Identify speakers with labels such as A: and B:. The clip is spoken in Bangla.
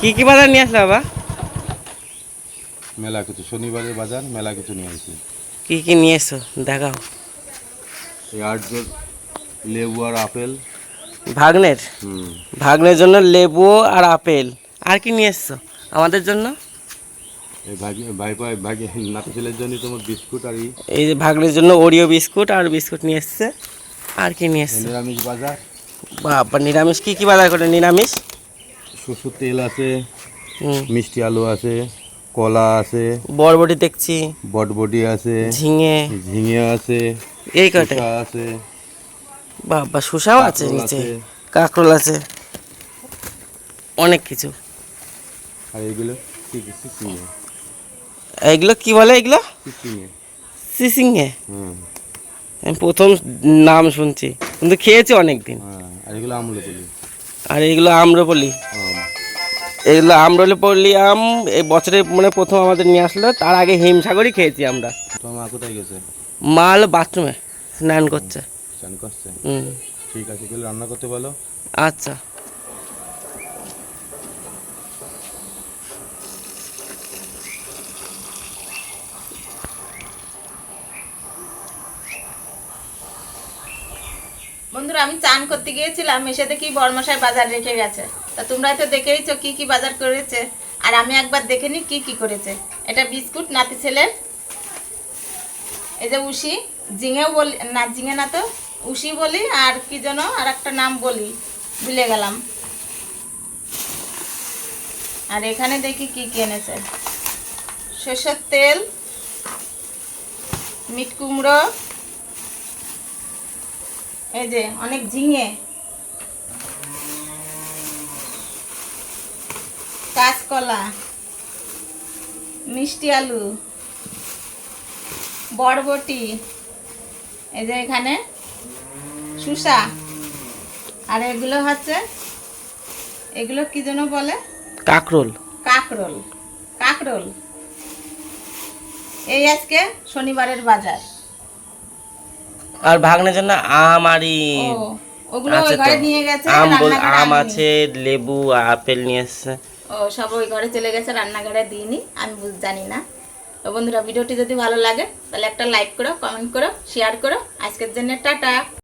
A: কি কি বাজার নিয়ে আসলে বাবা?
B: মেলা কিছু শনিবারের বাজার মেলা কিছু নিয়ে আসি।
A: কি কি নিয়ে এসো? দেখাও।
B: এই লেবু আর আপেল।
A: ভাগ্নের?
B: হুম।
A: ভাগ্নের জন্য লেবু আর আপেল। আর কি নিয়ে এসছো? আমাদের জন্য?
B: এই
A: যে ভাগ্নের জন্য ওরিও বিস্কুট আর বিস্কুট নিয়ে এসছে আর কি নিয়ে এসছে?
B: নিরামিষ বাজার।
A: বাবা নিরামিষ কি কি বাজার করে? নিরামিষ?
B: তেল আছে মিষ্টি আলু আছে কলা আছে
A: বরবটি দেখছি
B: বটবটি আছে
A: ঝিঙে।
B: ঝিঙে আছে
A: এই কটে
B: আছে।
A: বাবা শসাও আছে নিচে।
B: আছে।
A: কাঁকরোল আছে। অনেক কিছু।
B: আর এগুলো কি কি সিসিঙে
A: এগুলো কি বলে এগুলো? সিসিংহে আমি প্রথম নাম শুনছি। কিন্তু খেয়েছি অনেক দিন
B: হ্যাঁ আর এগুলো আমলপলি
A: আর এগুলো আম্রপলি।
B: আম।
A: এগুলো আম্রপলি আম এই বছরে মানে প্রথম আমাদের নিয়ে আসলো। তার আগে হিমসাগরই খেয়েছি আমরা।
B: মা কোথায় গেছে?
A: মাল বাথরুমে স্নান করছে।
B: চান করছে।
A: হুম।
B: ঠিক আছে রান্না করতে বলো।
A: আচ্ছা।
C: বন্ধুরা, আমি চান করতে গিয়েছিলাম, এসে দেখি বর্মশাই বাজার রেখে গেছে। তা তোমরা তো দেখেইছো কি কি বাজার করেছে। আর আমি একবার দেখে নি কি কি করেছে। এটা বিস্কুট, নাতি ছেলের। এই যে উশি জিঙেও বলি, না, ঝিঙে না তো উশি বলি, আর কি যেন, আর একটা নাম বলি, ভুলে গেলাম। আর এখানে দেখি কি কি এনেছে। সর্ষের তেল, মিট কুমড়ো এই যে অনেক ঝিঙে। কাঁচকলা মিষ্টি আলু বরবটি এই যে এখানে শুষা আর এগুলো হচ্ছে এগুলো কি যেন বলে?
A: কাঁকরোল।
C: কাকরোল কাকরোল। এই আজকে শনিবারের বাজার।
A: আর ভাগনের জন্য আম আর আম আম আছে লেবু আপেল নিয়ে এসছে।
C: ও সব ওই ঘরে চলে গেছে রান্নাঘরে দিইনি আমি বুঝ জানি না। তো বন্ধুরা ভিডিওটি যদি ভালো লাগে তাহলে একটা লাইক করো কমেন্ট করো শেয়ার করো। আজকের জন্য টাটা।